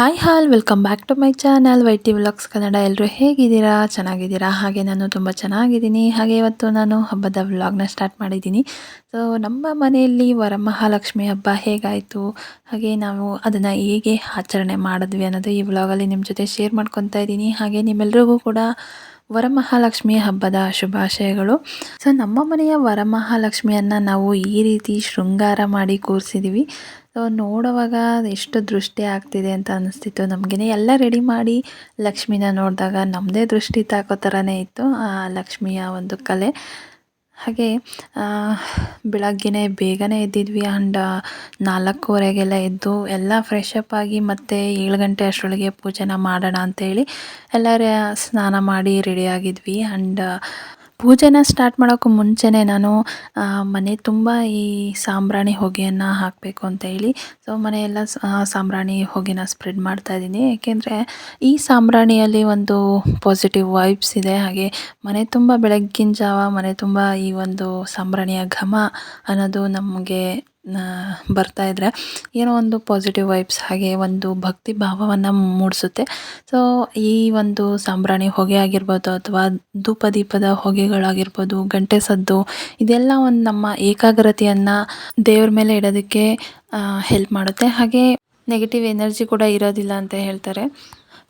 Hi all welcome back to my channel Y T vlogs Kannada ಎಲ್ಲರೂ ಹೇಗಿದ್ದೀರಾ? ಚೆನ್ನಾಗಿದ್ದೀರಾ? ಹಾಗೆ ನಾನು ತುಂಬ ಚೆನ್ನಾಗಿದ್ದೀನಿ. ಹಾಗೆ ಇವತ್ತು ನಾನು ಹಬ್ಬದ ವ್ಲಾಗ್ನ ಸ್ಟಾರ್ಟ್ ಮಾಡಿದ್ದೀನಿ. ಸೊ ನಮ್ಮ ಮನೆಯಲ್ಲಿ ವರಮಹಾಲಕ್ಷ್ಮಿ ಹಬ್ಬ ಹೇಗಾಯಿತು? ಹಾಗೆ ನಾವು ಅದನ್ನು ಹೇಗೆ ಆಚರಣೆ ಮಾಡಿದ್ವಿ ಅನ್ನೋದು ಈ ವ್ಲಾಗಲ್ಲಿ ನಿಮ್ಮ ಜೊತೆ ಶೇರ್ ಮಾಡ್ಕೊತಾ ಇದ್ದೀನಿ. ಹಾಗೆ ನಿಮ್ಮೆಲ್ಲರಿಗೂ ಕೂಡ ವರಮಹಾಲಕ್ಷ್ಮಿ ಹಬ್ಬದ ಶುಭಾಶಯಗಳು. ಸೊ ನಮ್ಮ ಮನೆಯ ವರಮಹಾಲಕ್ಷ್ಮಿಯನ್ನು ನಾವು ಈ ರೀತಿ ಶೃಂಗಾರ ಮಾಡಿ ಕೂರಿಸಿದ್ದೀವಿ ಸೊ ನೋಡುವಾಗ ಎಷ್ಟು ದೃಷ್ಟಿ ಆಗ್ತಿದೆ ಅಂತ ಅನಿಸ್ತಿತ್ತು. ನಮಗೇನೆ ಎಲ್ಲ ರೆಡಿ ಮಾಡಿ ಲಕ್ಷ್ಮಿನ ನೋಡಿದಾಗ ನಮ್ಮದೇ ದೃಷ್ಟಿ ತಾಕೋ ಥರನೇ ಇತ್ತು, ಆ ಲಕ್ಷ್ಮಿಯ ಒಂದು ಕಲೆ. ಹಾಗೆ ಬೆಳಗ್ಗೆನೇ ಬೇಗನೆ ಎದ್ದಿದ್ವಿ ಆ್ಯಂಡ್ ನಾಲ್ಕೂವರೆಗೆಲ್ಲ ಎದ್ದು ಎಲ್ಲ ಫ್ರೆಶ್ ಅಪ್ ಆಗಿ ಮತ್ತೆ ಏಳು ಗಂಟೆ ಅಷ್ಟರೊಳಗೆ ಪೂಜೆನ ಮಾಡೋಣ ಅಂತೇಳಿ ಎಲ್ಲರ ಸ್ನಾನ ಮಾಡಿ ರೆಡಿಯಾಗಿದ್ವಿ ಆ್ಯಂಡ್ ಪೂಜೆನ ಸ್ಟಾರ್ಟ್ ಮಾಡೋಕ್ಕೂ ಮುಂಚೆನೇ ನಾನು ಮನೆ ತುಂಬ ಈ ಸಾಂಬ್ರಾಣಿ ಹೊಗೆಯನ್ನು ಹಾಕಬೇಕು ಅಂತ ಹೇಳಿ ಸೊ ಮನೆಯೆಲ್ಲ ಸಾಂಬ್ರಾಣಿ ಹೊಗೆನ ಸ್ಪ್ರೆಡ್ ಮಾಡ್ತಾ ಇದ್ದೀನಿ. ಏಕೆಂದರೆ ಈ ಸಾಂಬ್ರಾಣಿಯಲ್ಲಿ ಒಂದು ಪಾಸಿಟಿವ್ ವೈಬ್ಸ್ ಇದೆ. ಹಾಗೆ ಮನೆ ತುಂಬ ಬೆಳಗ್ಗಿನ ಜಾವ ಮನೆ ತುಂಬ ಈ ಒಂದು ಸಾಂಬ್ರಾಣಿಯ ಘಮ ಅನ್ನೋದು ನಮಗೆ ಬರ್ತಾ ಇದ್ರೆ ಏನೋ ಒಂದು ಪಾಸಿಟಿವ್ ವೈಬ್ಸ್ ಹಾಗೆ ಒಂದು ಭಕ್ತಿ ಭಾವವನ್ನು ಮೂಡಿಸುತ್ತೆ. ಸೊ ಈ ಒಂದು ಸಾಂಬ್ರಾಣಿ ಹೊಗೆ ಆಗಿರ್ಬೋದು ಅಥವಾ ಧೂಪ ದೀಪದ ಹೊಗೆಗಳಾಗಿರ್ಬೋದು, ಗಂಟೆ ಸದ್ದು, ಇದೆಲ್ಲ ಒಂದು ನಮ್ಮ ಏಕಾಗ್ರತೆಯನ್ನು ದೇವ್ರ ಮೇಲೆ ಇಡೋದಕ್ಕೆ ಹೆಲ್ಪ್ ಮಾಡುತ್ತೆ. ಹಾಗೆ ನೆಗೆಟಿವ್ ಎನರ್ಜಿ ಕೂಡ ಇರೋದಿಲ್ಲ ಅಂತ ಹೇಳ್ತಾರೆ.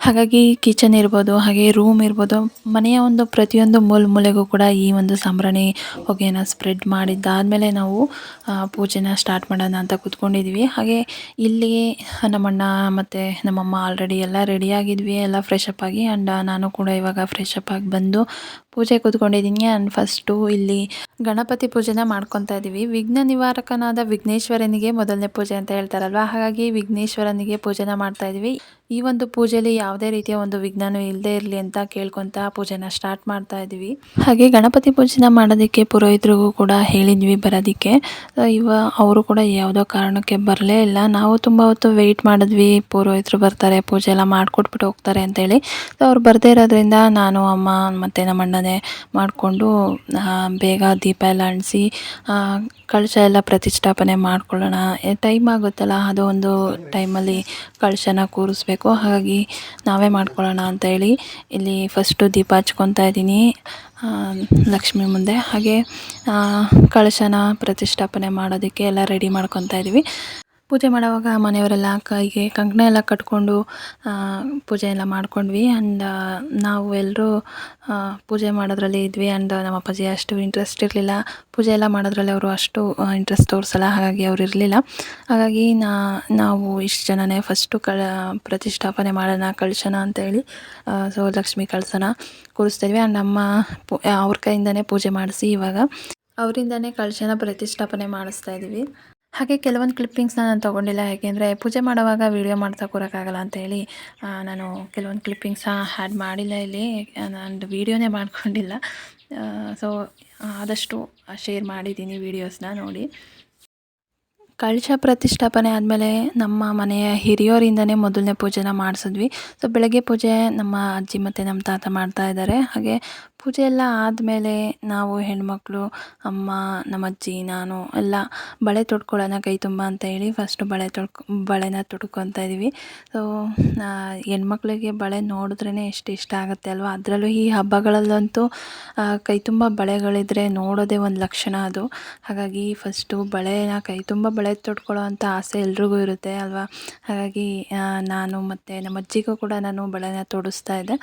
ಹಾಗಾಗಿ ಕಿಚನ್ ಇರ್ಬೋದು, ಹಾಗೆ ರೂಮ್ ಇರ್ಬೋದು, ಮನೆಯ ಒಂದು ಪ್ರತಿಯೊಂದು ಮೂಲ ಮೂಲೆಗೂ ಕೂಡ ಈ ಒಂದು ಸಾಂಬ್ರಾಣಿ ಹೊಗೆನ ಸ್ಪ್ರೆಡ್ ಮಾಡಿದ್ದಾದಮೇಲೆ ನಾವು ಪೂಜೆನ ಸ್ಟಾರ್ಟ್ ಮಾಡೋಣ ಅಂತ ಕೂತ್ಕೊಂಡಿದ್ವಿ. ಹಾಗೆ ಇಲ್ಲಿ ನಮ್ಮಣ್ಣ ಮತ್ತು ನಮ್ಮಮ್ಮ ಆಲ್ರೆಡಿ ಎಲ್ಲ ರೆಡಿಯಾಗಿದ್ವಿ ಎಲ್ಲ ಫ್ರೆಶ್ ಅಪ್ ಆಗಿ. ಆ್ಯಂಡ್ ನಾನು ಕೂಡ ಇವಾಗ ಫ್ರೆಶ್ ಬಂದು ಪೂಜೆ ಕೂತ್ಕೊಂಡಿದ್ದೀನಿ ಆ್ಯಂಡ್ ಫಸ್ಟು ಇಲ್ಲಿ ಗಣಪತಿ ಪೂಜೆನ ಮಾಡ್ಕೊತಾ ಇದ್ದೀವಿ ವಿಘ್ನ ನಿವಾರಕನಾದ ವಿಘ್ನೇಶ್ವರನಿಗೆ ಮೊದಲನೇ ಪೂಜೆ ಅಂತ ಹೇಳ್ತಾರಲ್ವ? ಹಾಗಾಗಿ ವಿಘ್ನೇಶ್ವರನಿಗೆ ಪೂಜೆನ ಮಾಡ್ತಾ ಇದ್ದೀವಿ ಈ ಒಂದು ಪೂಜೆಯಲ್ಲಿ ಯಾವುದೇ ರೀತಿಯ ಒಂದು ವಿಘ್ನನೂ ಇಲ್ಲದೆ ಇರಲಿ ಅಂತ ಕೇಳ್ಕೊತ ಪೂಜೆನ ಸ್ಟಾರ್ಟ್ ಮಾಡ್ತಾ ಇದ್ದೀವಿ ಹಾಗೆ ಗಣಪತಿ ಪೂಜೆನ ಮಾಡೋದಕ್ಕೆ ಪುರೋಹಿತರಿಗೂ ಕೂಡ ಹೇಳಿದ್ವಿ ಬರೋದಕ್ಕೆ. ಇವ, ಅವರು ಕೂಡ ಯಾವುದೋ ಕಾರಣಕ್ಕೆ ಬರಲೇ ಇಲ್ಲ. ನಾವು ತುಂಬ ಹೊತ್ತು ವೆಯ್ಟ್ ಮಾಡಿದ್ವಿ. ಪುರೋಹಿತರು ಬರ್ತಾರೆ ಪೂಜೆ ಎಲ್ಲ ಮಾಡಿಕೊಟ್ಬಿಟ್ಟು ಹೋಗ್ತಾರೆ ಅಂತೇಳಿ. ಸೊ ಅವ್ರು ಬರದೇ ಇರೋದ್ರಿಂದ ನಾನು, ಅಮ್ಮ ಮತ್ತು ನಮ್ಮ ಅಣ್ಣನೇ ಮಾಡಿಕೊಂಡು ಬೇಗ ದೀಪ ಎಲ್ಲ ಅಂಟಿಸಿ ಕಳಶ ಎಲ್ಲ ಪ್ರತಿಷ್ಠಾಪನೆ ಮಾಡ್ಕೊಳ್ಳೋಣ. ಟೈಮ್ ಆಗುತ್ತಲ್ಲ, ಅದು ಒಂದು ಟೈಮಲ್ಲಿ ಕಳಶನ ಕೂರಿಸ್ಬೇಕು. ಹಾಗಾಗಿ ನಾವೇ ಮಾಡ್ಕೊಳ್ಳೋಣ ಅಂತ ಹೇಳಿ ಇಲ್ಲಿ ಫಸ್ಟು ದೀಪ ಹಚ್ಕೊತಾ ಇದ್ದೀನಿ ಲಕ್ಷ್ಮಿ ಮುಂದೆ. ಹಾಗೆ ಕಳಶನ ಪ್ರತಿಷ್ಠಾಪನೆ ಮಾಡೋದಕ್ಕೆ ಎಲ್ಲ ರೆಡಿ ಮಾಡ್ಕೊತಾ ಇದ್ದೀವಿ. ಪೂಜೆ ಮಾಡೋವಾಗ ಮನೆಯವರೆಲ್ಲ ಕೈಗೆ ಕಂಕಣ ಎಲ್ಲ ಕಟ್ಕೊಂಡು ಪೂಜೆ ಎಲ್ಲ ಮಾಡ್ಕೊಂಡ್ವಿ. ಆ್ಯಂಡ್ ನಾವು ಎಲ್ಲರೂ ಪೂಜೆ ಮಾಡೋದ್ರಲ್ಲಿ ಇದ್ವಿ. ಆ್ಯಂಡ್ ನಮ್ಮ ಅಪ್ಪಾಜಿ ಅಷ್ಟು ಇಂಟ್ರೆಸ್ಟ್ ಇರಲಿಲ್ಲ. ಪೂಜೆ ಎಲ್ಲ ಮಾಡೋದ್ರಲ್ಲಿ ಅವರು ಅಷ್ಟು ಇಂಟ್ರೆಸ್ಟ್ ತೋರಿಸಲ್ಲ. ಹಾಗಾಗಿ ಅವ್ರು ಇರಲಿಲ್ಲ. ಹಾಗಾಗಿ ನಾ, ನಾವು ಇಷ್ಟು ಜನನೇ ಫಸ್ಟು ಕಳ, ಪ್ರತಿಷ್ಠಾಪನೆ ಮಾಡೋಣ, ಕಳ್ಸೋಣ ಅಂತೇಳಿ ಸೊ ಲಕ್ಷ್ಮಿ ಕಳ್ಸೋಣ ಕೂರಿಸ್ತಿದ್ವಿ. ಆ್ಯಂಡ್ ನಮ್ಮ ಅವ್ರ ಕೈಯಿಂದನೇ ಪೂಜೆ ಮಾಡಿಸಿ ಇವಾಗ ಅವರಿಂದನೇ ಕಳಶನ ಪ್ರತಿಷ್ಠಾಪನೆ ಮಾಡಿಸ್ತಾ ಇದ್ದೀವಿ. ಹಾಗೆ ಕೆಲವೊಂದು ಕ್ಲಿಪ್ಪಿಂಗ್ಸ್ನ ನಾನು ತೊಗೊಂಡಿಲ್ಲ. ಯಾಕೆಂದರೆ ಪೂಜೆ ಮಾಡೋವಾಗ ವೀಡಿಯೋ ಮಾಡ್ತಾ ಕೂರೋಕ್ಕಾಗಲ್ಲ ಅಂತೇಳಿ ನಾನು ಕೆಲವೊಂದು ಕ್ಲಿಪ್ಪಿಂಗ್ಸ್ ಆ್ಯಡ್ ಮಾಡಿಲ್ಲ ಇಲ್ಲಿ. ನಾನು ವೀಡಿಯೋನೇ ಮಾಡ್ಕೊಂಡಿಲ್ಲ. ಸೊ ಆದಷ್ಟು ಶೇರ್ ಮಾಡಿದ್ದೀನಿ ವೀಡಿಯೋಸ್ನ ನೋಡಿ. ಕಳಶ ಪ್ರತಿಷ್ಠಾಪನೆ ಆದಮೇಲೆ ನಮ್ಮ ಮನೆಯ ಹಿರಿಯೋರಿಂದನೇ ಮೊದಲನೇ ಪೂಜೆನ ಮಾಡಿಸಿದ್ವಿ. ಸೊ ಬೆಳಗ್ಗೆ ಪೂಜೆ ನಮ್ಮ ಅಜ್ಜಿ ಮತ್ತು ನಮ್ಮ ತಾತ ಮಾಡ್ತಾ ಇದ್ದಾರೆ. ಹಾಗೆ ಪೂಜೆ ಎಲ್ಲ ಆದಮೇಲೆ ನಾವು ಹೆಣ್ಮಕ್ಳು, ಅಮ್ಮ, ನಮ್ಮ ಅಜ್ಜಿ, ನಾನು ಎಲ್ಲ ಬಳೆ ತೊಡ್ಕೊಳ್ಳೋಣ, ಕೈ ತುಂಬ ಅಂತ ಹೇಳಿ ಫಸ್ಟು ಬಳೆ ತೊಡ್ಕೊ, ಬಳೆನ ತೊಡ್ಕೊತಾ ಇದ್ದೀವಿ ಸೊ ಹೆಣ್ಮಕ್ಳಿಗೆ ಬಳೆ ನೋಡಿದ್ರೇ ಎಷ್ಟು ಇಷ್ಟ ಆಗುತ್ತೆ ಅಲ್ವಾ? ಅದರಲ್ಲೂ ಈ ಹಬ್ಬಗಳಲ್ಲಂತೂ ಕೈ ತುಂಬ ಬಳೆಗಳಿದ್ರೆ ನೋಡೋದೇ ಒಂದು ಲಕ್ಷಣ ಅದು. ಹಾಗಾಗಿ ಫಸ್ಟು ಬಳೆನ, ಕೈ ತುಂಬ ಬಳೆ ತೊಡ್ಕೊಳ್ಳೋ ಅಂತ ಆಸೆ ಎಲ್ರಿಗೂ ಇರುತ್ತೆ ಅಲ್ವಾ? ಹಾಗಾಗಿ ನಾನು ಮತ್ತು ನಮ್ಮ ಅಜ್ಜಿಗೂ ಕೂಡ ನಾನು ಬಳೆನ ತೊಡಿಸ್ತಾ ಇದ್ದೆ.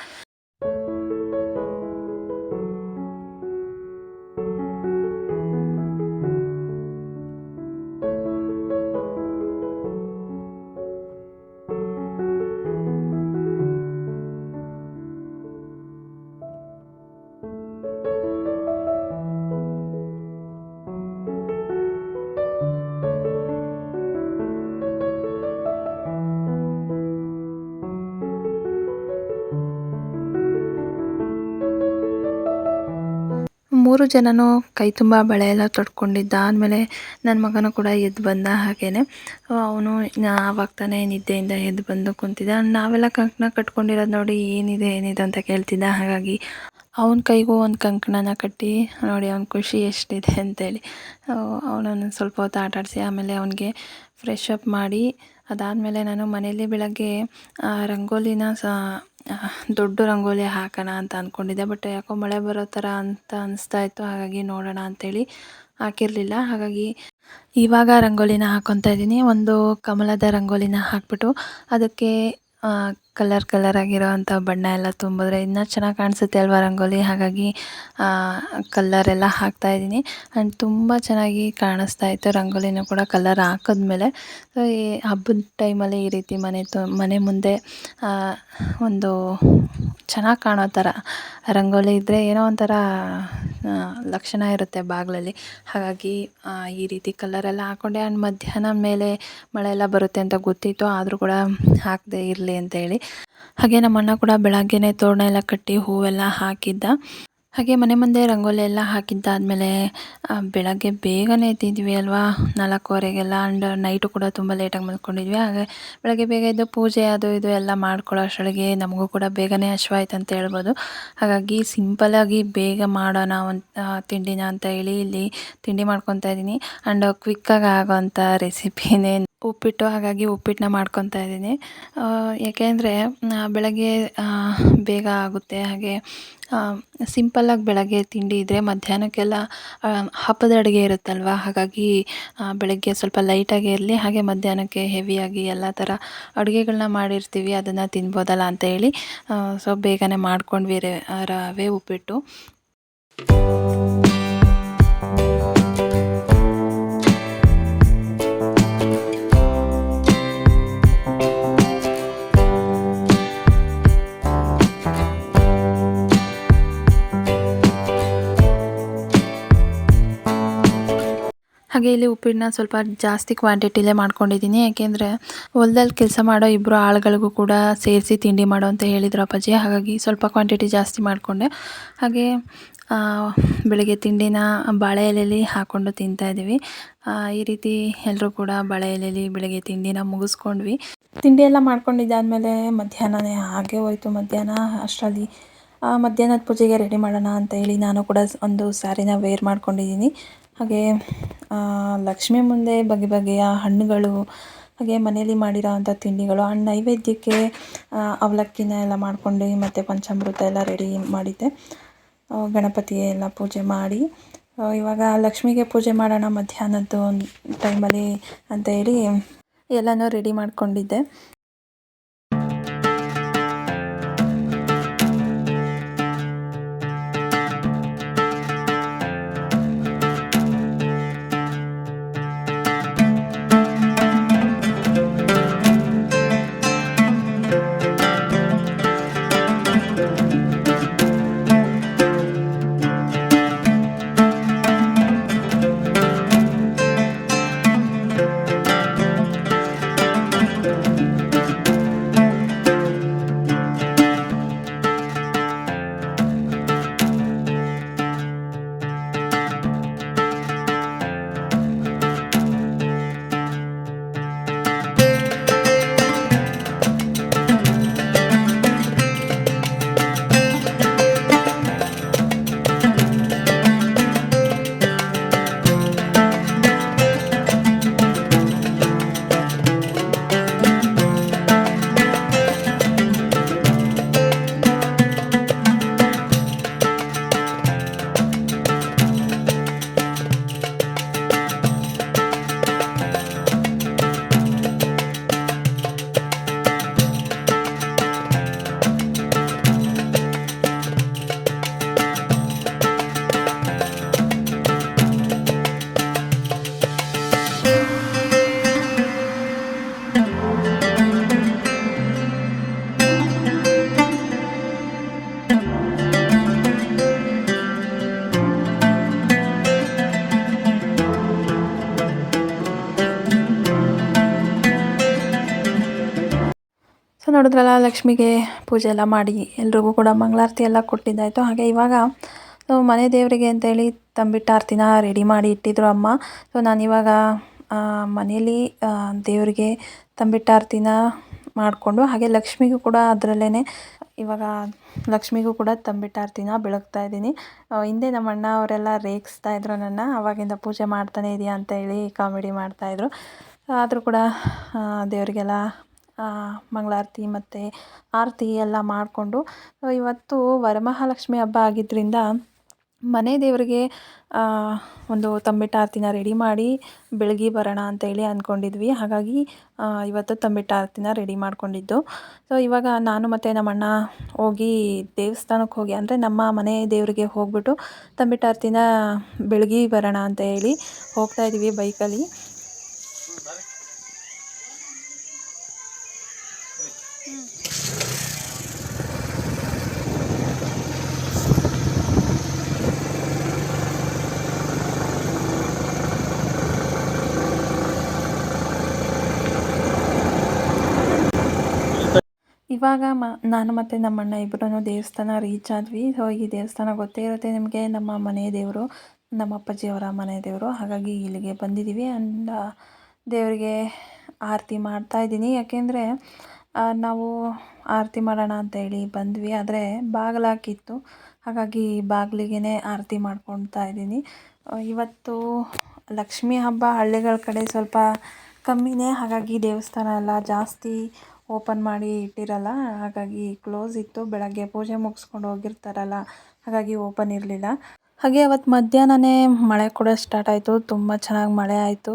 ಮೂರು ಜನನೂ ಕೈ ತುಂಬ ಬಳೆ ಎಲ್ಲ ತೊಟ್ಕೊಂಡಿದ್ದಾದಮೇಲೆ ನನ್ನ ಮಗನೂ ಕೂಡ ಎದ್ದು ಬಂದ ಹಾಗೇ ಅವನು ಆವಾಗ ತಾನೇ ನಿದ್ದೆಯಿಂದ ಎದ್ದು ಬಂದು ಕುಂತಿದ್ದ. ನಾವೆಲ್ಲ ಕಂಕಣ ಕಟ್ಕೊಂಡಿರೋದು ನೋಡಿ ಏನಿದೆ ಏನಿದೆ ಅಂತ ಕೇಳ್ತಿದ್ದ. ಹಾಗಾಗಿ ಅವನ ಕೈಗೂ ಒಂದು ಕಂಕಣನ ಕಟ್ಟಿ ನೋಡಿ ಅವ್ನ ಖುಷಿ ಎಷ್ಟಿದೆ ಅಂತೇಳಿ. ಅವನನ್ನು ಸ್ವಲ್ಪ ಹೊತ್ತು ಆಟಾಡಿಸಿ ಆಮೇಲೆ ಅವನಿಗೆ ಫ್ರೆಶ್ ಅಪ್ ಮಾಡಿ ಅದಾದಮೇಲೆ ನಾನು ಮನೇಲಿ ಬೆಳಗ್ಗೆ ರಂಗೋಲಿನ ಸಹ ದೊಡ್ಡ ರಂಗೋಲಿ ಹಾಕೋಣ ಅಂತ ಅಂದ್ಕೊಂಡಿದ್ದೆ ಬಟ್ ಯಾಕೋ ಮಳೆ ಬರೋ ಥರ ಅಂತ ಅನಿಸ್ತಾ ಇತ್ತು, ಹಾಗಾಗಿ ನೋಡೋಣ ಅಂಥೇಳಿ ಹಾಕಿರಲಿಲ್ಲ. ಹಾಗಾಗಿ ಇವಾಗ ರಂಗೋಲಿನ ಹಾಕ್ಕೊತಾ ಇದ್ದೀನಿ. ಒಂದು ಕಮಲದ ರಂಗೋಲಿನ ಹಾಕಿಬಿಟ್ಟು ಅದಕ್ಕೆ ಕಲರ್ ಕಲರ್ ಆಗಿರೋವಂಥ ಬಣ್ಣ ಎಲ್ಲ ತುಂಬಿದ್ರೆ ಇನ್ನೂ ಚೆನ್ನಾಗಿ ಕಾಣಿಸುತ್ತೆ ಅಲ್ವಾ ರಂಗೋಲಿ? ಹಾಗಾಗಿ ಕಲ್ಲರ್ ಎಲ್ಲ ಹಾಕ್ತಾ ಇದ್ದೀನಿ. ಆ್ಯಂಡ್ ತುಂಬ ಚೆನ್ನಾಗಿ ಕಾಣಿಸ್ತಾ ಇತ್ತು ರಂಗೋಲಿನೂ ಕೂಡ ಕಲರ್ ಹಾಕಿದ್ಮೇಲೆ. ಸೊ ಈ ಹಬ್ಬದ ಟೈಮಲ್ಲಿ ಈ ರೀತಿ ಮನೆ ತು, ಮನೆ ಮುಂದೆ ಒಂದು ಚೆನ್ನಾಗಿ ಕಾಣೋ ಥರ ರಂಗೋಲಿ ಇದ್ದರೆ ಏನೋ ಒಂಥರ ಲಕ್ಷಣ ಇರುತ್ತೆ ಬಾಗಿಲಲ್ಲಿ. ಹಾಗಾಗಿ ಈ ರೀತಿ ಕಲರೆಲ್ಲ ಹಾಕ್ಕೊಂಡೆ ಆ್ಯಂಡ್ ಮಧ್ಯಾಹ್ನ ಮೇಲೆ ಮಳೆ ಎಲ್ಲ ಬರುತ್ತೆ ಅಂತ ಗೊತ್ತಿತ್ತು. ಆದರೂ ಕೂಡ ಹಾಕದೆ ಇರಲಿ ಅಂತೇಳಿ. ಹಾಗೆ ನಮ್ಮ ಅಣ್ಣ ಕೂಡ ಬೆಳಗ್ಗೆನೇ ತೋರಣ ಎಲ್ಲ ಕಟ್ಟಿ ಹೂವೆಲ್ಲ ಹಾಕಿದ್ದ. ಹಾಗೆ ಮನೆ ಮುಂದೆ ರಂಗೋಲಿ ಎಲ್ಲ ಹಾಕಿದ್ದಾದಮೇಲೆ ಬೆಳಗ್ಗೆ ಬೇಗನೆ ಎದ್ದಿದ್ವಿ ಅಲ್ವಾ? ನಾಲ್ಕೂವರೆಗೆಲ್ಲ ಆ್ಯಂಡ್ ನೈಟು ಕೂಡ ತುಂಬ ಲೇಟಾಗಿ ಮಲ್ಕೊಂಡಿದ್ವಿ. ಹಾಗೆ ಬೆಳಗ್ಗೆ ಬೇಗ ಎದ್ದು ಪೂಜೆ ಅದು ಇದು ಎಲ್ಲ ಮಾಡ್ಕೊಳ್ಳೋ ಅಷ್ಟೊಳಗೆ ನಮಗೂ ಕೂಡ ಬೇಗನೆ ಹಶ್ವಾಯ್ತು ಅಂತ ಹೇಳ್ಬೋದು. ಹಾಗಾಗಿ ಸಿಂಪಲಾಗಿ ಬೇಗ ಮಾಡೋಣ ಒಂದು ತಿಂಡಿನ ಅಂತ ಹೇಳಿ ಇಲ್ಲಿ ತಿಂಡಿ ಮಾಡ್ಕೊತಾ ಇದ್ದೀನಿ. ಆ್ಯಂಡ್ ಕ್ವಿಕ್ಕಾಗಿ ಆಗೋವಂಥ ರೆಸಿಪಿನೇ ಉಪ್ಪಿಟ್ಟು, ಹಾಗಾಗಿ ಉಪ್ಪಿಟ್ಟನ್ನ ಮಾಡ್ಕೊತಾ ಇದ್ದೀನಿ. ಯಾಕೆಂದರೆ ಬೆಳಗ್ಗೆ ಬೇಗ ಆಗುತ್ತೆ. ಹಾಗೆ ಸಿಂಪಲ್ಲಾಗಿ ಬೆಳಗ್ಗೆ ತಿಂಡಿ ಇದ್ದರೆ ಮಧ್ಯಾಹ್ನಕ್ಕೆಲ್ಲ ಹಬ್ಬದ ಅಡುಗೆ ಇರುತ್ತಲ್ವ? ಹಾಗಾಗಿ ಬೆಳಗ್ಗೆ ಸ್ವಲ್ಪ ಲೈಟಾಗೇ ಇರಲಿ. ಹಾಗೆ ಮಧ್ಯಾಹ್ನಕ್ಕೆ ಹೆವಿಯಾಗಿ ಎಲ್ಲ ಥರ ಅಡುಗೆಗಳನ್ನ ಮಾಡಿರ್ತೀವಿ. ಅದನ್ನು ತಿನ್ಬೋದಲ್ಲ ಅಂತ ಹೇಳಿ ಸೊ ಬೇಗನೆ ಮಾಡ್ಕೊಂಡ್ವಿ ರವೆ, ಉಪ್ಪಿಟ್ಟು. ಹಾಗೆ ಇಲ್ಲಿ ಉಪ್ಪಿಟ್ಟನ್ನ ಸ್ವಲ್ಪ ಜಾಸ್ತಿ ಕ್ವಾಂಟಿಟಿಲೇ ಮಾಡ್ಕೊಂಡಿದ್ದೀನಿ. ಯಾಕೆಂದರೆ ಹೊಲ್ದಲ್ಲಿ ಕೆಲಸ ಮಾಡೋ ಇಬ್ಬರು ಆಳುಗಳಿಗೂ ಕೂಡ ಸೇರಿಸಿ ತಿಂಡಿ ಮಾಡು ಅಂತ ಹೇಳಿದ್ರು ಅಪ್ಪಾಜಿ. ಹಾಗಾಗಿ ಸ್ವಲ್ಪ ಕ್ವಾಂಟಿಟಿ ಜಾಸ್ತಿ ಮಾಡಿಕೊಂಡೆ. ಹಾಗೆ ಬೆಳಗ್ಗೆ ತಿಂಡಿನ ಬಾಳೆ ಎಲೆಯಲ್ಲಿ ಹಾಕ್ಕೊಂಡು ತಿಂತಾಯಿದ್ದೀವಿ ಈ ರೀತಿ ಎಲ್ಲರೂ ಕೂಡ ಬಾಳೆ ಎಲೆಯಲ್ಲಿ ಬೆಳಗ್ಗೆ ತಿಂಡಿನ ಮುಗಿಸ್ಕೊಂಡ್ವಿ. ತಿಂಡಿ ಎಲ್ಲ ಮಾಡ್ಕೊಂಡಿದ್ದಾದಮೇಲೆ ಮಧ್ಯಾಹ್ನನೇ ಹಾಗೆ ಹೋಯಿತು. ಮಧ್ಯಾಹ್ನ ಅಷ್ಟರಲ್ಲಿ ಮಧ್ಯಾಹ್ನದ ಪೂಜೆಗೆ ರೆಡಿ ಮಾಡೋಣ ಅಂತ ಹೇಳಿ ನಾನು ಕೂಡ ಒಂದು ಸ್ಯಾರಿನ ವೇರ್ ಮಾಡ್ಕೊಂಡಿದ್ದೀನಿ. ಹಾಗೆ ಲಕ್ಷ್ಮಿ ಮುಂದೆ ಬಗೆ ಬಗೆಯ ಹಣ್ಣುಗಳು, ಹಾಗೆ ಮನೆಯಲ್ಲಿ ಮಾಡಿರೋ ಅಂಥ ತಿಂಡಿಗಳು, ಆ ನೈವೇದ್ಯಕ್ಕೆ ಅವಲಕ್ಕಿನ ಎಲ್ಲ ಮಾಡ್ಕೊಂಡು, ಮತ್ತು ಪಂಚಾಮೃತ ಎಲ್ಲ ರೆಡಿ ಮಾಡಿದ್ದೆ. ಗಣಪತಿಯೆಲ್ಲ ಪೂಜೆ ಮಾಡಿ ಇವಾಗ ಲಕ್ಷ್ಮಿಗೆ ಪೂಜೆ ಮಾಡೋಣ ಮಧ್ಯಾಹ್ನದ್ದು ಟೈಮಲ್ಲಿ ಅಂತ ಹೇಳಿ ಎಲ್ಲನೂ ರೆಡಿ ಮಾಡ್ಕೊಂಡಿದ್ದೆ. ನೋಡಿದ್ರಲ್ಲ, ಲಕ್ಷ್ಮಿಗೆ ಪೂಜೆ ಎಲ್ಲ ಮಾಡಿ ಎಲ್ರಿಗೂ ಕೂಡ ಮಂಗಳಾರತಿ ಎಲ್ಲ ಕೊಟ್ಟಿದ್ದಾಯಿತು. ಹಾಗೆ ಇವಾಗ, ಸೊ ಮನೆ ದೇವರಿಗೆ ಅಂತೇಳಿ ತಂಬಿಟ್ಟ ಆರತಿನ ರೆಡಿ ಮಾಡಿ ಇಟ್ಟಿದ್ರು ಅಮ್ಮ. ಸೊ ಇವಾಗ ಮನೇಲಿ ದೇವರಿಗೆ ತಂಬಿಟ್ಟ ಆರತಿನ ಮಾಡಿಕೊಂಡು, ಹಾಗೆ ಲಕ್ಷ್ಮಿಗೂ ಕೂಡ ಅದರಲ್ಲೇ ಇವಾಗ ಲಕ್ಷ್ಮಿಗೂ ಕೂಡ ತಂಬಿಟ್ಟ ಆರತಿನ ಬೆಳಗ್ತಾ ಇದ್ದೀನಿ. ಹಿಂದೆ ನಮ್ಮ ಅಣ್ಣ ಅವರೆಲ್ಲ ರೇಗಿಸ್ತಾ ಇದ್ರು ನನ್ನ, ಅವಾಗಿಂದ ಪೂಜೆ ಮಾಡ್ತಾನೆ ಇದೆಯಾ ಅಂತ ಹೇಳಿ ಕಾಮಿಡಿ ಮಾಡ್ತಾಯಿದ್ರು ಆದರೂ ಕೂಡ ದೇವರಿಗೆಲ್ಲ ಮಂಗಳಾರತಿ ಮತ್ತು ಆರತಿ ಎಲ್ಲ ಮಾಡಿಕೊಂಡು ಇವತ್ತು ವರಮಹಾಲಕ್ಷ್ಮಿ ಹಬ್ಬ ಆಗಿದ್ದರಿಂದ ಮನೆ ದೇವರಿಗೆ ಒಂದು ತಂಬಿಟ್ಟು ಆರತಿನ ರೆಡಿ ಮಾಡಿ ಬೆಳಗ್ಗೆ ಬರೋಣ ಅಂತೇಳಿ ಅಂದ್ಕೊಂಡಿದ್ವಿ ಹಾಗಾಗಿ ಇವತ್ತು ತಂಬಿಟ್ಟು ಆರತಿನ ರೆಡಿ ಮಾಡ್ಕೊಂಡಿದ್ದು. ಸೊ ಇವಾಗ ನಾನು ಮತ್ತು ನಮ್ಮ ಅಣ್ಣ ಹೋಗಿ ದೇವಸ್ಥಾನಕ್ಕೆ ಹೋಗಿ, ಅಂದರೆ ನಮ್ಮ ಮನೆ ದೇವರಿಗೆ ಹೋಗ್ಬಿಟ್ಟು ತಂಬಿಟ್ಟು ಆರತಿನ ಬೆಳಗ್ಗೆ ಬರೋಣ ಅಂತ ಹೇಳಿ ಹೋಗ್ತಾ ಇದ್ದೀವಿ ಬೈಕಲ್ಲಿ. ಇವಾಗ ಮ, ನಾನು ಮತ್ತು ನಮ್ಮ ಅಣ್ಣ ಇಬ್ಬರೂ ದೇವಸ್ಥಾನ ರೀಚ್ ಆದ್ವಿ. ಸೊ ಈ ದೇವಸ್ಥಾನ ಗೊತ್ತೇ ಇರುತ್ತೆ ನಿಮಗೆ. ನಮ್ಮ ಮನೆ ದೇವರು, ನಮ್ಮ ಅಪ್ಪಾಜಿಯವರ ಮನೆ ದೇವರು. ಹಾಗಾಗಿ ಇಲ್ಲಿಗೆ ಬಂದಿದ್ದೀವಿ ಅಂಡ್ ದೇವರಿಗೆ ಆರತಿ ಮಾಡ್ತಾ ಇದ್ದೀನಿ. ಯಾಕೆಂದರೆ ನಾವು ಆರತಿ ಮಾಡೋಣ ಅಂತ ಹೇಳಿ ಬಂದ್ವಿ. ಆದರೆ ಬಾಗಿಲಾಕಿತ್ತು. ಹಾಗಾಗಿ ಬಾಗಿಲಿಗೆ ಆರತಿ ಮಾಡ್ಕೊಳ್ತಾ ಇದ್ದೀನಿ. ಇವತ್ತು ಲಕ್ಷ್ಮಿ ಹಬ್ಬ ಹಳ್ಳಿಗಳ ಕಡೆ ಸ್ವಲ್ಪ ಕಮ್ಮಿನೇ. ಹಾಗಾಗಿ ದೇವಸ್ಥಾನ ಎಲ್ಲ ಜಾಸ್ತಿ ಓಪನ್ ಮಾಡಿ ಇಟ್ಟಿರಲ್ಲ, ಹಾಗಾಗಿ ಕ್ಲೋಸ್ ಇತ್ತು. ಬೆಳಗ್ಗೆ ಪೂಜೆ ಮುಗಿಸ್ಕೊಂಡು ಹೋಗಿರ್ತಾರಲ್ಲ, ಹಾಗಾಗಿ ಓಪನ್ ಇರಲಿಲ್ಲ. ಹಾಗೆ ಅವತ್ತು ಮಧ್ಯಾಹ್ನನೇ ಮಳೆ ಕೂಡ ಸ್ಟಾರ್ಟ್ ಆಯಿತು. ತುಂಬ ಚೆನ್ನಾಗಿ ಮಳೆ ಆಯಿತು.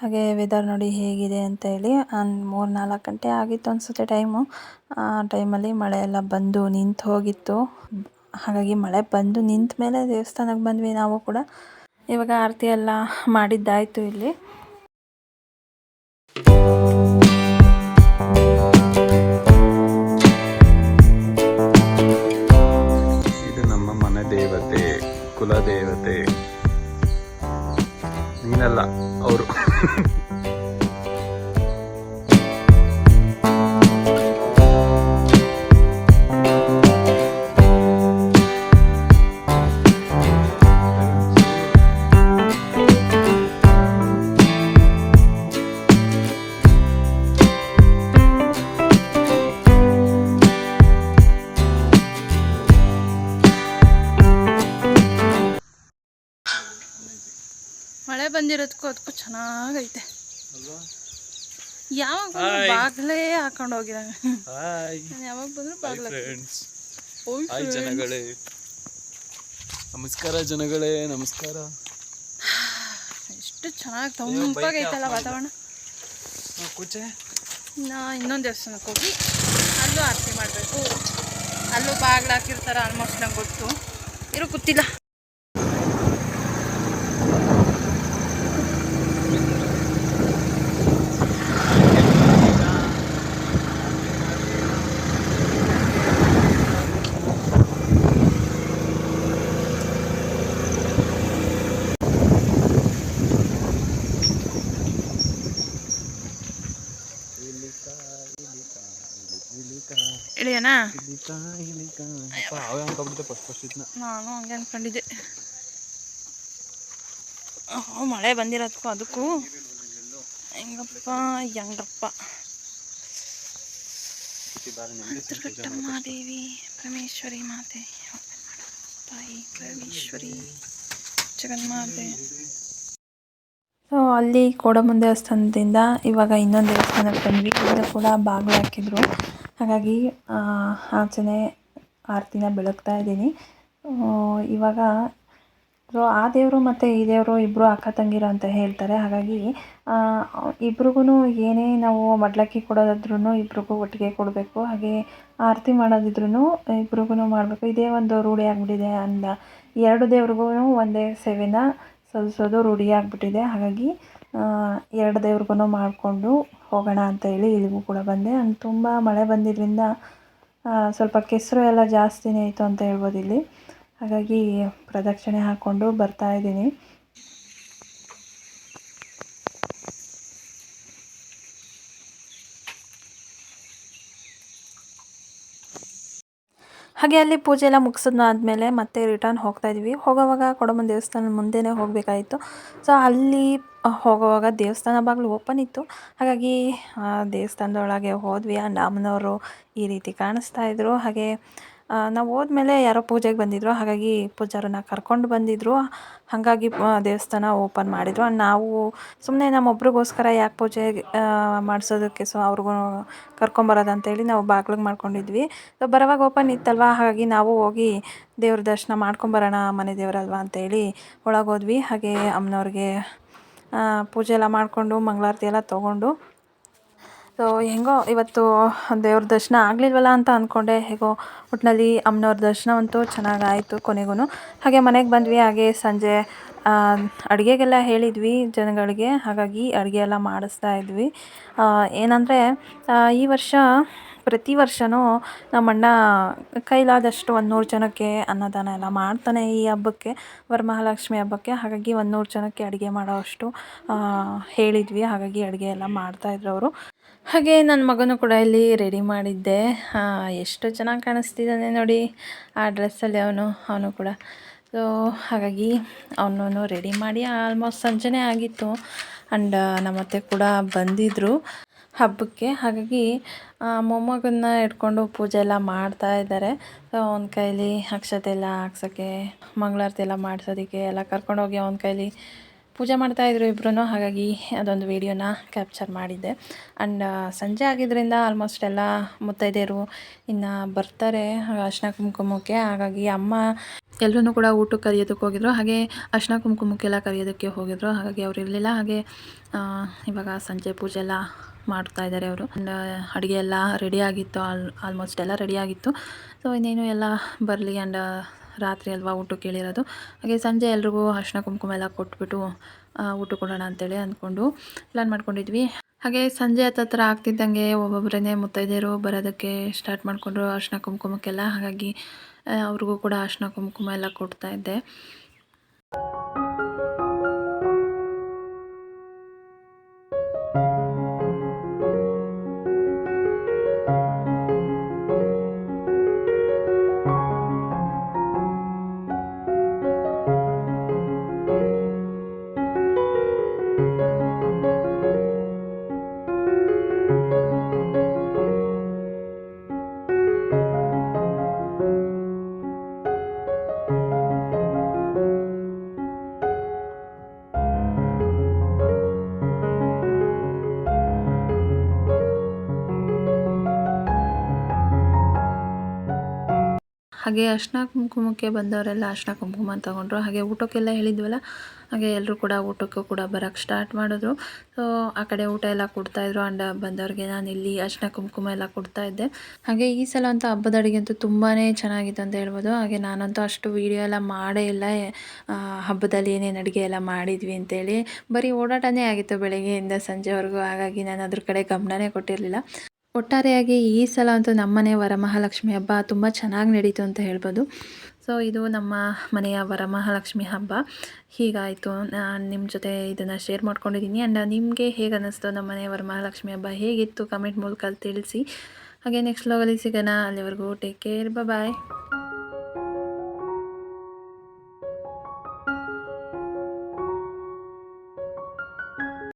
ಹಾಗೆ ವೆದರ್ ನೋಡಿ ಹೇಗಿದೆ ಅಂತ ಹೇಳಿ ಒಂದು ಮೂರು ನಾಲ್ಕು ಗಂಟೆ ಆಗಿತ್ತು ಅನಿಸುತ್ತೆ ಟೈಮು ಆ ಟೈಮಲ್ಲಿ ಮಳೆ ಎಲ್ಲ ಬಂದು ನಿಂತು ಹೋಗಿತ್ತು. ಹಾಗಾಗಿ ಮಳೆ ಬಂದು ನಿಂತ ಮೇಲೆ ದೇವಸ್ಥಾನಕ್ಕೆ ಬಂದ್ವಿ ನಾವು ಕೂಡ. ಇವಾಗ ಆರತಿ ಎಲ್ಲ ಮಾಡಿದ್ದಾಯಿತು ಇಲ್ಲಿ. ಕುಲ ದೇವತೆ ನೀನಲ್ಲ ಅವರು. ಮಳೆ ಬಂದಿರೋದಕ್ಕೂ ಅದಕ್ಕೂ ಚೆನ್ನಾಗೈತೆ. ಯಾವಾಗ ಬಂದ್ರು ಬಾಗ್ಲೇ ಹಾಕೊಂಡು ಹೋಗಿರ. ಯಾವಾಗ ಬಂದ್ರು ಬಾಗ್ಲ ಹಾಯ್ ಜನಗಳೇ. ನಮಸ್ಕಾರ ಜನಗಳೇ ನಮಸ್ಕಾರ. ಎಷ್ಟು ಚೆನ್ನಾಗಿ ತಂಪಾಗೈತಲ್ಲ ವಾತಾವರಣ. ನಾ ಇನ್ನೊಂದು ದೇವಸ್ಥಾನಕ್ಕೆ ಹೋಗಿ ಅಲ್ಲೂ ಆರತಿ ಮಾಡಬೇಕು. ಅಲ್ಲೂ ಬಾಗ್ಲು ಹಾಕಿರ್ತಾರೆ ಆಲ್ಮೋಸ್ಟ್ ನಂಗೆ ಗೊತ್ತು. ಇರೋ ಗೊತ್ತಿಲ್ಲ ಇಳಿಯೋಣ ಫಸ್ಟ್ ಫಸ್ಟ್ ಇದನ್ನ ನಾನು ಹಂಗೆ ಅನ್ಕೊಂಡಿದ್ದೆ. ಓ ಮಳೆ ಬಂದಿರೋದಕ್ಕೂ ಅದಕ್ಕೂ. ಹೆಂಗಪ್ಪ ಹೆಂಗಪ್ಪ. ಮಾದೇವಿ ಪರಮೇಶ್ವರಿ ಮಾತೆ. ತಾಯಿ ಪರಮೇಶ್ವರಿ ಜಗನ್ಮಾತೆ. ಸೊ ಅಲ್ಲಿ ಕೋಡಮುಂದೆ ದೇವಸ್ಥಾನದಿಂದ ಇವಾಗ ಇನ್ನೊಂದು ದೇವಸ್ಥಾನಕ್ಕೆ ಬಂದ್ವಿ. ಇಲ್ಲಿ ಕೂಡ ಬಾಗಿಲು ಹಾಕಿದ್ರು ಹಾಗಾಗಿ ಆಚೆನೆ ಆರತಿನ ಬೆಳಗ್ತಾ ಇದ್ದೀನಿ. ಇವಾಗ ಆ ದೇವರು ಮತ್ತು ಈ ದೇವರು ಇಬ್ಬರು ಅಕ್ಕ ತಂಗಿರು ಅಂತ ಹೇಳ್ತಾರೆ. ಹಾಗಾಗಿ ಇಬ್ರಿಗೂ ಏನೇ ನಾವು ಮಡ್ಲಕ್ಕಿ ಕೊಡೋದಾದ್ರೂ ಇಬ್ರಿಗೂ ಒಟ್ಟಿಗೆ ಕೊಡಬೇಕು. ಹಾಗೆ ಆರತಿ ಮಾಡೋದಿದ್ರೂ ಇಬ್ರಿಗೂ ಮಾಡಬೇಕು. ಇದೇ ಒಂದು ರೂಢಿ ಆಗಿಬಿಟ್ಟಿದೆ ಅಂದ. ಎರಡು ದೇವ್ರಿಗೂ ಒಂದೇ ಸೇವೆನ ಸಲ್ಲಿಸೋದು ರೂಢಿ ಆಗಿಬಿಟ್ಟಿದೆ. ಹಾಗಾಗಿ ಎರಡು ದೇವ್ರಿಗೂ ಮಾಡಿಕೊಂಡು ಹೋಗೋಣ ಅಂತ ಹೇಳಿ ಇಲ್ಲಿಗೂ ಕೂಡ ಬಂದೆ. ಅಂಡ್ ತುಂಬ ಮಳೆ ಬಂದಿದ್ದರಿಂದ ಸ್ವಲ್ಪ ಕೆಸರು ಎಲ್ಲ ಜಾಸ್ತಿನೇ ಇತ್ತು ಅಂತ ಹೇಳ್ಬೋದು ಇಲ್ಲಿ. ಹಾಗಾಗಿ ಪ್ರದಕ್ಷಿಣೆ ಹಾಕ್ಕೊಂಡು ಬರ್ತಾ ಇದ್ದೀನಿ. ಹಾಗೆ ಅಲ್ಲಿ ಪೂಜೆ ಎಲ್ಲ ಮುಗಿಸಿದ್ಮಾದ್ಮೇಲೆ ಮತ್ತೆ ರಿಟರ್ನ್ ಹೋಗ್ತಾ ಇದ್ವಿ. ಹೋಗೋವಾಗ ಕೊಡಮನ್ ದೇವಸ್ಥಾನ ಮುಂದೆನೇ ಹೋಗಬೇಕಾಯಿತು. ಸೊ ಅಲ್ಲಿ ಹೋಗೋವಾಗ ದೇವಸ್ಥಾನ ಬಾಗಿಲು ಓಪನ್ ಇತ್ತು. ಹಾಗಾಗಿ ದೇವಸ್ಥಾನದೊಳಗೆ ಹೋದ್ವಿ. ಆ ಅಮ್ಮನವರು ಈ ರೀತಿ ಕಾಣಿಸ್ತಾ ಇದ್ರು. ಹಾಗೆ ನಾವು ಹೋದ್ಮೇಲೆ ಯಾರೋ ಪೂಜೆಗೆ ಬಂದಿದ್ರು, ಹಾಗಾಗಿ ಪೂಜಾರನ್ನ ಕರ್ಕೊಂಡು ಬಂದಿದ್ರು. ಹಾಗಾಗಿ ದೇವಸ್ಥಾನ ಓಪನ್ ಮಾಡಿದ್ರು. ನಾವು ಸುಮ್ಮನೆ ನಮ್ಮೊಬ್ರಿಗೋಸ್ಕರ ಯಾಕೆ ಪೂಜೆ ಮಾಡಿಸೋದಕ್ಕೆ ಸೊ, ಅವ್ರಿಗೂ ಕರ್ಕೊಂಬರೋದು ಅಂತೇಳಿ ನಾವು ಬಾಗ್ಲಿಗೆ ಮಾಡ್ಕೊಂಡಿದ್ವಿ. ಸೊ ಬರೋವಾಗ ಓಪನ್ ಇತ್ತಲ್ವಾ? ಹಾಗಾಗಿ ನಾವು ಹೋಗಿ ದೇವ್ರ ದರ್ಶನ ಮಾಡ್ಕೊಂಬರೋಣ ಮನೆ ದೇವರಲ್ವಾ ಅಂತೇಳಿ ಒಳಗೋದ್ವಿ. ಹಾಗೆ ಅಮ್ಮನವ್ರಿಗೆ ಪೂಜೆ ಎಲ್ಲ ಮಾಡಿಕೊಂಡು, ಮಂಗಳಾರತಿ ಎಲ್ಲ ತೊಗೊಂಡು ಸೊ ಹೆಂಗೋ ಇವತ್ತು ದೇವ್ರ ದರ್ಶನ ಆಗಲಿಲ್ವಲ್ಲ ಅಂತ ಅಂದ್ಕೊಂಡೆ ಹೇಗೋ ಒಟ್ಟಿನಲ್ಲಿ ಅಮ್ಮನವ್ರ ದರ್ಶನವಂತೂ ಚೆನ್ನಾಗಾಯಿತು ಕೊನೆಗೂ ಹಾಗೆ ಮನೆಗೆ ಬಂದ್ವಿ. ಹಾಗೆ ಸಂಜೆ ಅಡುಗೆಗೆಲ್ಲ ಹೇಳಿದ್ವಿ ಜನಗಳಿಗೆ, ಹಾಗಾಗಿ ಅಡುಗೆ ಎಲ್ಲ ಮಾಡಿಸ್ತಾ ಇದ್ವಿ. ಏನಂದರೆ ಈ ವರ್ಷ ಪ್ರತಿ ವರ್ಷವೂ ನಮ್ಮಣ್ಣ ಕೈಲಾದಷ್ಟು ಒಂದು ನೂರು ಜನಕ್ಕೆ ಅನ್ನದಾನ ಎಲ್ಲ ಮಾಡ್ತಾನೆ ಈ ಹಬ್ಬಕ್ಕೆ, ವರಮಹಾಲಕ್ಷ್ಮಿ ಹಬ್ಬಕ್ಕೆ. ಹಾಗಾಗಿ ಒಂದು ನೂರು ಜನಕ್ಕೆ ಅಡುಗೆ ಮಾಡೋ ಅಷ್ಟು ಹೇಳಿದ್ವಿ. ಹಾಗಾಗಿ ಅಡುಗೆ ಎಲ್ಲ ಮಾಡ್ತಾಯಿದ್ರು ಅವರು. ಹಾಗೆ ನನ್ನ ಮಗನೂ ಕೂಡ ಇಲ್ಲಿ ರೆಡಿ ಮಾಡಿದ್ದೆ. ಎಷ್ಟು ಚೆನ್ನಾಗಿ ಕಾಣಿಸ್ತಿದ್ದಾನೆ ನೋಡಿ, ಆ ಡ್ರೆಸ್ಸಲ್ಲಿ ಅವನು ಅವನು ಕೂಡ. ಸೊ ಹಾಗಾಗಿ ಅವನನ್ನು ರೆಡಿ ಮಾಡಿ ಆಲ್ಮೋಸ್ಟ್ ಸಂಜೆನೇ ಆಗಿತ್ತು ಆ್ಯಂಡ್ ನಮ್ಮತ್ತೆ ಕೂಡ ಬಂದಿದ್ದರು ಹಬ್ಬಕ್ಕೆ. ಹಾಗಾಗಿ ಮೊಮ್ಮಗನ್ನ ಇಟ್ಕೊಂಡು ಪೂಜೆ ಎಲ್ಲ ಮಾಡ್ತಾ ಇದ್ದಾರೆ. ಸೊ ಅವನ ಕೈಲಿ ಅಕ್ಷತೆ ಎಲ್ಲ ಹಾಕ್ಸೋಕ್ಕೆ ಮಂಗಳಾರತಿ ಎಲ್ಲ ಮಾಡಿಸೋದಕ್ಕೆ ಎಲ್ಲ ಕರ್ಕೊಂಡೋಗಿ ಅವನ ಕೈಲಿ ಪೂಜೆ ಮಾಡ್ತಾಯಿದ್ರು ಇಬ್ಬರೂ ಹಾಗಾಗಿ ಅದೊಂದು ವೀಡಿಯೋನ ಕ್ಯಾಪ್ಚರ್ ಮಾಡಿದ್ದೆ. ಆ್ಯಂಡ್ ಸಂಜೆ ಆಗಿದ್ದರಿಂದ ಆಲ್ಮೋಸ್ಟ್ ಎಲ್ಲ ಮುತ್ತೈದೆಯರು ಇನ್ನು ಬರ್ತಾರೆ ಅರ್ಶಿನ ಕುಂಕುಮಕ್ಕೆ. ಹಾಗಾಗಿ ಅಮ್ಮ ಎಲ್ಲರೂ ಕೂಡ ಊಟಕ್ಕೆ ಕರೆಯೋದಕ್ಕೆ ಹೋಗಿದ್ರು. ಹಾಗೆ ಅರ್ಶಿನ ಕುಂಕುಮಕ್ಕೆಲ್ಲ ಕರೆಯೋದಕ್ಕೆ ಹೋಗಿದ್ರು. ಹಾಗಾಗಿ ಅವ್ರು ಇರಲಿಲ್ಲ. ಹಾಗೆ ಇವಾಗ ಸಂಜೆ ಪೂಜೆ ಎಲ್ಲ ಮಾಡ್ತಾ ಇದ್ದಾರೆ ಅವರು. ಅಡುಗೆ ಎಲ್ಲ ರೆಡಿ ಆಗಿತ್ತು. ಆಲ್ ಆಲ್ಮೋಸ್ಟ್ ಎಲ್ಲ ರೆಡಿ ಆಗಿತ್ತು. ಸೊ ಇನ್ನೇನು ಎಲ್ಲ ಬರಲಿ. ಆ್ಯಂಡ್ ರಾತ್ರಿ ಅಲ್ವಾ ಊಟಕ್ಕೆ ಕೇಳಿರೋದು. ಹಾಗೆ ಸಂಜೆ ಎಲ್ರಿಗೂ ಅರ್ಶಿನ ಕುಂಕುಮ ಎಲ್ಲ ಕೊಟ್ಬಿಟ್ಟು ಊಟ ಕೊಡೋಣ ಅಂತೇಳಿ ಅಂದ್ಕೊಂಡು ಪ್ಲ್ಯಾನ್ ಮಾಡ್ಕೊಂಡಿದ್ವಿ. ಹಾಗೆ ಸಂಜೆ ಹತ್ತತ್ರ ಆಗ್ತಿದ್ದಂಗೆ ಒಬ್ಬೊಬ್ಬರೇ ಮುತ್ತೈದೆಯರು ಬರೋದಕ್ಕೆ ಸ್ಟಾರ್ಟ್ ಮಾಡಿಕೊಂಡ್ರು ಅರ್ಶಿನ ಕುಂಕುಮಕ್ಕೆಲ್ಲ. ಹಾಗಾಗಿ ಅವ್ರಿಗೂ ಕೂಡ ಅರ್ಶಿನ ಕುಂಕುಮ ಎಲ್ಲ ಕೊಡ್ತಾ ಹಾಗೆ ಅರ್ಶಿನ ಕುಂಕುಮಕ್ಕೆ ಬಂದವರೆಲ್ಲ ಅರ್ಶಿನ ಕುಂಕುಮ ತಗೊಂಡ್ರು. ಹಾಗೆ ಊಟಕ್ಕೆಲ್ಲ ಹೇಳಿದ್ವಲ್ಲ, ಹಾಗೆ ಎಲ್ಲರೂ ಕೂಡ ಊಟಕ್ಕೂ ಕೂಡ ಬರೋಕ್ಕೆ ಸ್ಟಾರ್ಟ್ ಮಾಡಿದ್ರು. ಸೊ ಆ ಕಡೆ ಊಟ ಎಲ್ಲ ಕೊಡ್ತಾಯಿದ್ರು ಆ್ಯಂಡ್ ಬಂದವ್ರಿಗೆ ನಾನು ಇಲ್ಲಿ ಅರ್ಶಿನ ಕುಂಕುಮ ಎಲ್ಲ ಕೊಡ್ತಾ ಇದ್ದೆ. ಹಾಗೆ ಈ ಸಲ ಅಂತೂ ಹಬ್ಬದ ಅಡುಗೆ ಅಂತೂ ತುಂಬಾ ಚೆನ್ನಾಗಿತ್ತು ಅಂತ ಹೇಳ್ಬೋದು. ಹಾಗೆ ನಾನಂತೂ ಅಷ್ಟು ವೀಡಿಯೋ ಎಲ್ಲ ಮಾಡೇ ಇಲ್ಲ. ಹಬ್ಬದಲ್ಲಿ ಏನೇನು ಅಡುಗೆ ಎಲ್ಲ ಮಾಡಿದ್ವಿ ಅಂತೇಳಿ. ಬರೀ ಓಡಾಟನೇ ಆಗಿತ್ತು ಬೆಳಗ್ಗೆಯಿಂದ ಸಂಜೆವರೆಗೂ. ಹಾಗಾಗಿ ನಾನು ಅದ್ರ ಕಡೆ ಗಮನನೇ ಕೊಟ್ಟಿರಲಿಲ್ಲ. ಒಟ್ಟಾರೆಯಾಗಿ ಈ ಸಲ ಅಂತೂ ನಮ್ಮನೆ ವರಮಹಾಲಕ್ಷ್ಮಿ ಹಬ್ಬ ತುಂಬ ಚೆನ್ನಾಗಿ ನಡೀತು ಅಂತ ಹೇಳ್ಬೋದು. ಸೊ ಇದು ನಮ್ಮ ಮನೆಯ ವರಮಹಾಲಕ್ಷ್ಮಿ ಹಬ್ಬ. ಹೀಗಾಯಿತು. ನಾನು ನಿಮ್ಮ ಜೊತೆ ಇದನ್ನು ಶೇರ್ ಮಾಡ್ಕೊಂಡಿದ್ದೀನಿ ಆ್ಯಂಡ್ ನಿಮಗೆ ಹೇಗೆ ಅನ್ನಿಸ್ತು ನಮ್ಮ ಮನೆಯ ವರಮಹಾಲಕ್ಷ್ಮಿ ಹಬ್ಬ? ಹೇಗಿತ್ತು? ಕಮೆಂಟ್ ಮೂಲಕ ತಿಳಿಸಿ. ಹಾಗೆ ನೆಕ್ಸ್ಟ್ ಲೋಗಲ್ಲಿ ಸಿಗೋಣ. ಅಲ್ಲಿವರೆಗೂ ಟೇಕ್ ಕೇರ್ ಬಾಯ್